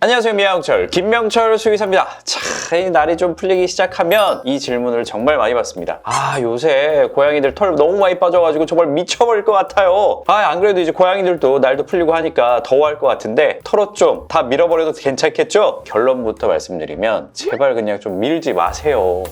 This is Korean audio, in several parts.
안녕하세요 미양철. 김명철 수의사입니다. 자, 이 날이 좀 풀리기 시작하면 이 질문을 정말 많이 받습니다. 아 요새 고양이들 털 너무 많이 빠져가지고 정말 미쳐버릴 것 같아요. 아 안 그래도 이제 고양이들도 날도 풀리고 하니까 더워할 것 같은데 털옷 좀 다 밀어버려도 괜찮겠죠? 결론부터 말씀드리면 제발 그냥 좀 밀지 마세요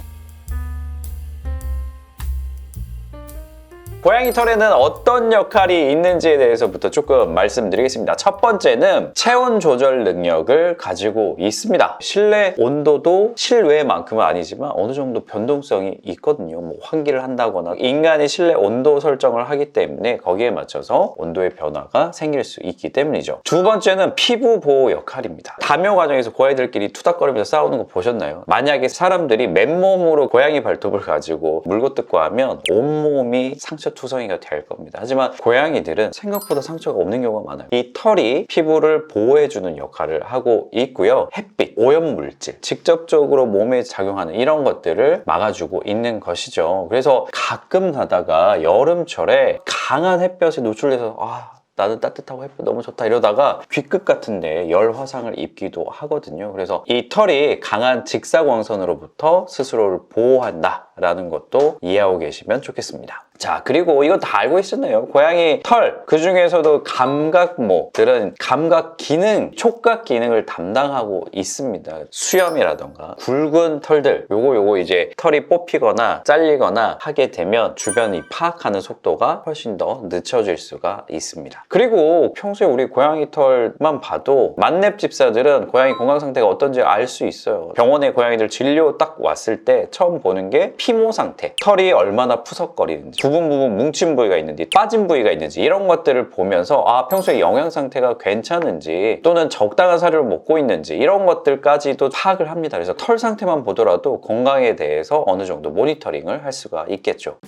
고양이 털에는 어떤 역할이 있는지에 대해서부터 조금 말씀드리겠습니다. 첫 번째는 체온 조절 능력을 가지고 있습니다. 실내 온도도 실외만큼은 아니지만 어느 정도 변동성이 있거든요. 뭐 환기를 한다거나 인간이 실내 온도 설정을 하기 때문에 거기에 맞춰서 온도의 변화가 생길 수 있기 때문이죠. 두 번째는 피부 보호 역할입니다. 담요 과정에서 고양이들끼리 투닥거리면서 싸우는 거 보셨나요? 만약에 사람들이 맨몸으로 고양이 발톱을 가지고 물고 뜯고 하면 온몸이 상처 투성이가 될 겁니다. 하지만 고양이들은 생각보다 상처가 없는 경우가 많아요. 이 털이 피부를 보호해주는 역할을 하고 있고요. 햇빛, 오염물질, 직접적으로 몸에 작용하는 이런 것들을 막아주고 있는 것이죠. 그래서 가끔 가다가 여름철에 강한 햇볕에 노출돼서 아 나는 따뜻하고 햇빛 너무 좋다 이러다가 귀끝 같은데 열 화상을 입기도 하거든요. 그래서 이 털이 강한 직사광선으로부터 스스로를 보호한다라는 것도 이해하고 계시면 좋겠습니다. 자, 그리고 이건 다 알고 있었네요. 고양이 털, 그 중에서도 감각모들은 감각 기능, 촉각 기능을 담당하고 있습니다. 수염이라던가 굵은 털들, 요거 요거 이제 털이 뽑히거나 잘리거나 하게 되면 주변이 파악하는 속도가 훨씬 더 늦춰질 수가 있습니다. 그리고 평소에 우리 고양이 털만 봐도 만렙 집사들은 고양이 건강 상태가 어떤지 알 수 있어요. 병원에 고양이들 진료 딱 왔을 때 처음 보는 게 피모 상태, 털이 얼마나 푸석거리는지, 부분 부분 뭉친 부위가 있는지, 빠진 부위가 있는지 이런 것들을 보면서 아 평소에 영양 상태가 괜찮은지 또는 적당한 사료를 먹고 있는지 이런 것들까지도 파악을 합니다. 그래서 털 상태만 보더라도 건강에 대해서 어느 정도 모니터링을 할 수가 있겠죠.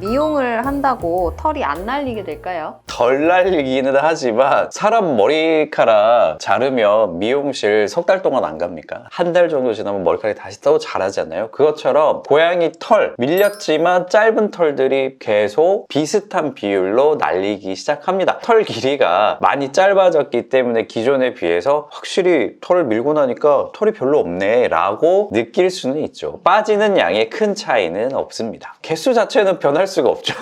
미용을 한다고 털이 안 날리게 될까요? 덜 날리기는 하지만 사람 머리카락 자르면 미용실 석 달 동안 안 갑니까? 한 달 정도 지나면 머리카락이 다시 또 자라잖아요. 그것처럼 고양이 털 밀렸지만 짧은 털들이 계속 비슷한 비율로 날리기 시작합니다. 털 길이가 많이 짧아졌기 때문에 기존에 비해서 확실히 털을 밀고 나니까 털이 별로 없네 라고 느낄 수는 있죠. 빠지는 양의 큰 차이는 없습니다. 개수 자체는 변할 수가 없죠.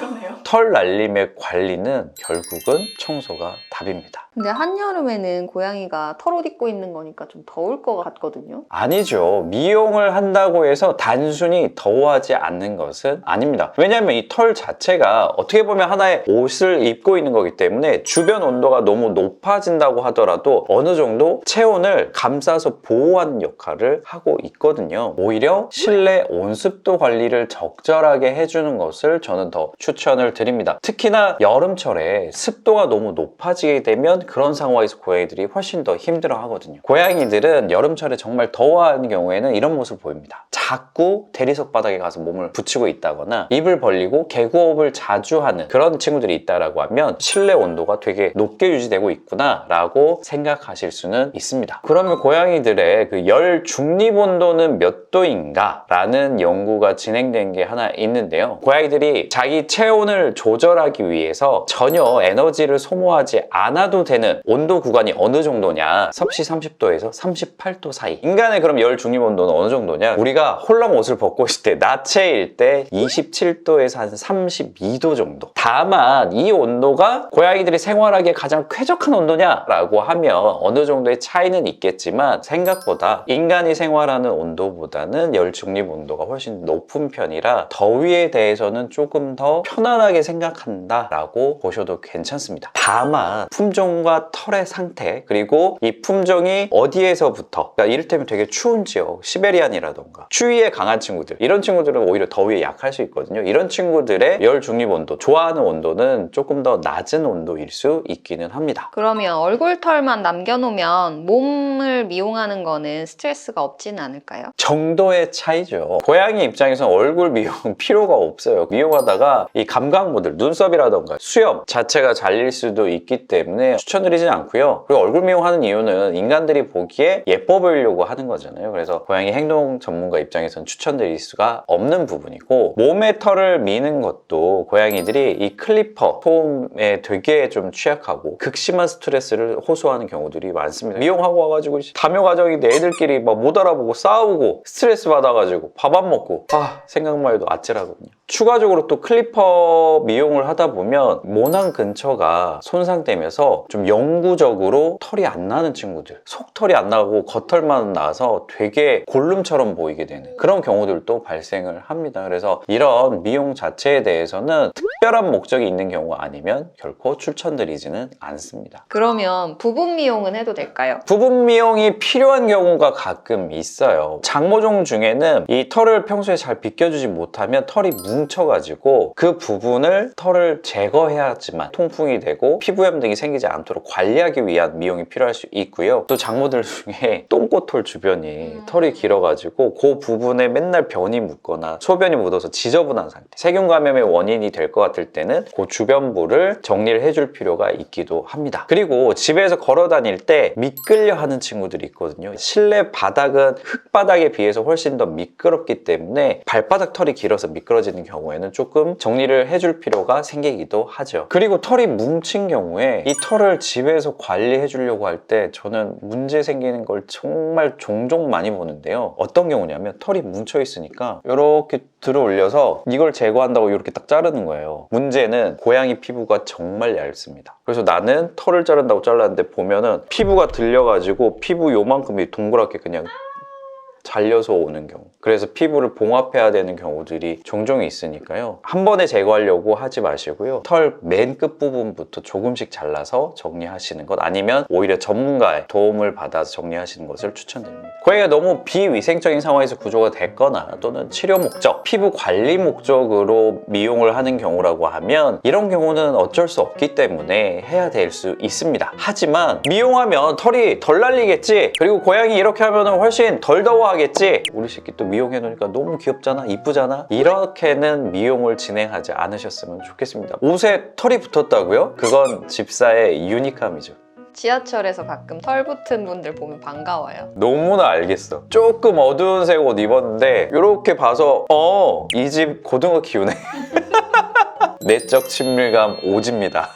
털 날림의 관리는 결국은 청소가 답입니다. 근데 한여름에는 고양이가 털옷 입고 있는 거니까 좀 더울 것 같거든요. 아니죠. 미용을 한다고 해서 단순히 더워하지 않는 것은 아닙니다. 왜냐하면 이 털 자체가 어떻게 보면 하나의 옷을 입고 있는 거기 때문에 주변 온도가 너무 높아진다고 하더라도 어느 정도 체온을 감싸서 보호하는 역할을 하고 있거든요. 오히려 실내 온습도 관리를 적절하게 해주는 것을 저는 더 추천을 드립니다. 특히나 여름철에 습도가 너무 높아지게 되면 그런 상황에서 고양이들이 훨씬 더 힘들어 하거든요. 고양이들은 여름철에 정말 더워하는 경우에는 이런 모습을 보입니다. 자꾸 대리석 바닥에 가서 몸을 붙이고 있다거나 입을 벌리고 개구업을 자주 하는 그런 친구들이 있다라고 하면 실내 온도가 되게 높게 유지되고 있구나라고 생각하실 수는 있습니다. 그러면 고양이들의 그 열 중립 온도는 몇 도인가? 라는 연구가 진행된 게 하나 있는데요. 고양이들이 자기 체온을 조절하기 위해서 전혀 에너지를 소모하지 않아도 되는 온도 구간이 어느 정도냐? 섭씨 30도에서 38도 사이. 인간의 그럼 열 중립 온도는 어느 정도냐? 우리가 홀랑 옷을 벗고 있을 때 낮체일 때 27도에서 한 32도 정도. 다만 이 온도가 고양이들이 생활하기에 가장 쾌적한 온도냐라고 하면 어느 정도의 차이는 있겠지만 생각보다 인간이 생활하는 온도보다는 열 중립 온도가 훨씬 높은 편이라 더위에 대해서는 조금 더 편안하게 생각한다라고 보셔도 괜찮습니다. 다만 품종 과 털의 상태 그리고 이 품종이 어디에서부터 그러니까 이를테면 되게 추운 지역 시베리안이라던가 추위에 강한 친구들 이런 친구들은 오히려 더위에 약할 수 있거든요. 이런 친구들의 열 중립 온도 좋아하는 온도는 조금 더 낮은 온도일 수 있기는 합니다. 그러면 얼굴 털만 남겨놓으면 몸을 미용하는 거는 스트레스가 없지는 않을까요? 정도의 차이죠. 고양이 입장에서는 얼굴 미용 필요가 없어요. 미용하다가 이 감각 모들, 눈썹이라던가 수염 자체가 잘릴 수도 있기 때문에 추천드리진 않고요. 그리고 얼굴 미용하는 이유는 인간들이 보기에 예뻐 보이려고 하는 거잖아요. 그래서 고양이 행동 전문가 입장에서는 추천드릴 수가 없는 부분이고 몸의 털을 미는 것도 고양이들이 이 클리퍼 소음에 되게 좀 취약하고 극심한 스트레스를 호소하는 경우들이 많습니다. 미용하고 와가지고 담요 과정인데 애들끼리 막 못 알아보고 싸우고 스트레스 받아가지고 밥 안 먹고 아 생각만 해도 아찔하거든요. 추가적으로 또 클리퍼 미용을 하다 보면 모낭 근처가 손상되면서 좀 영구적으로 털이 안 나는 친구들 속털이 안 나고 겉털만 나서 되게 골룸처럼 보이게 되는 그런 경우들도 발생을 합니다. 그래서 이런 미용 자체에 대해서는 특별한 목적이 있는 경우가 아니면 결코 추천드리지는 않습니다. 그러면 부분 미용은 해도 될까요? 부분 미용이 필요한 경우가 가끔 있어요. 장모종 중에는 이 털을 평소에 잘 빗겨주지 못하면 털이 뭉쳐가지고 그 부분을 털을 제거해야지만 통풍이 되고 피부염 등이 생기지 않도록 관리하기 위한 미용이 필요할 수 있고요. 또 장모들 중에 똥꼬털 주변이 음. 털이 길어가지고 그 부분에 맨날 변이 묻거나 소변이 묻어서 지저분한 상태. 세균 감염의 원인이 될 것 같을 때는 그 주변부를 정리를 해줄 필요가 있기도 합니다. 그리고 집에서 걸어 다닐 때 미끌려 하는 친구들이 있거든요. 실내 바닥은 흙바닥에 비해서 훨씬 더 미끄럽기 때문에 발바닥 털이 길어서 미끄러지는 경우에는 조금 정리를 해줄 필요가 생기기도 하죠. 그리고 털이 뭉친 경우에 이 털을 집에서 관리해 주려고 할 때 저는 문제 생기는 걸 정말 종종 많이 보는데요. 어떤 경우냐면 털이 뭉쳐 있으니까 이렇게 들어 올려서 이걸 제거한다고 이렇게 딱 자르는 거예요. 문제는 고양이 피부가 정말 얇습니다. 그래서 나는 털을 자른다고 잘랐는데 보면은 피부가 들려가지고 피부 요만큼이 동그랗게 그냥 잘려서 오는 경우. 그래서 피부를 봉합해야 되는 경우들이 종종 있으니까요. 한 번에 제거하려고 하지 마시고요. 털 맨 끝부분부터 조금씩 잘라서 정리하시는 것 아니면 오히려 전문가의 도움을 받아서 정리하시는 것을 추천드립니다. 고양이가 너무 비위생적인 상황에서 구조가 됐거나 또는 치료 목적, 피부 관리 목적으로 미용을 하는 경우라고 하면 이런 경우는 어쩔 수 없기 때문에 해야 될 수 있습니다. 하지만 미용하면 털이 덜 날리겠지. 그리고 고양이 이렇게 하면 훨씬 덜 더워 하겠지. 우리 새끼 또 미용해 놓으니까 너무 귀엽잖아, 이쁘잖아. 이렇게는 미용을 진행하지 않으셨으면 좋겠습니다. 옷에 털이 붙었다고요? 그건 집사의 유니함이죠. 지하철에서 가끔 털 붙은 분들 보면 반가워요. 너무나 알겠어. 조금 어두운 색 옷 입었는데 이렇게 봐서 어, 이 집 고등어 키우네. 내적 친밀감 오집니다.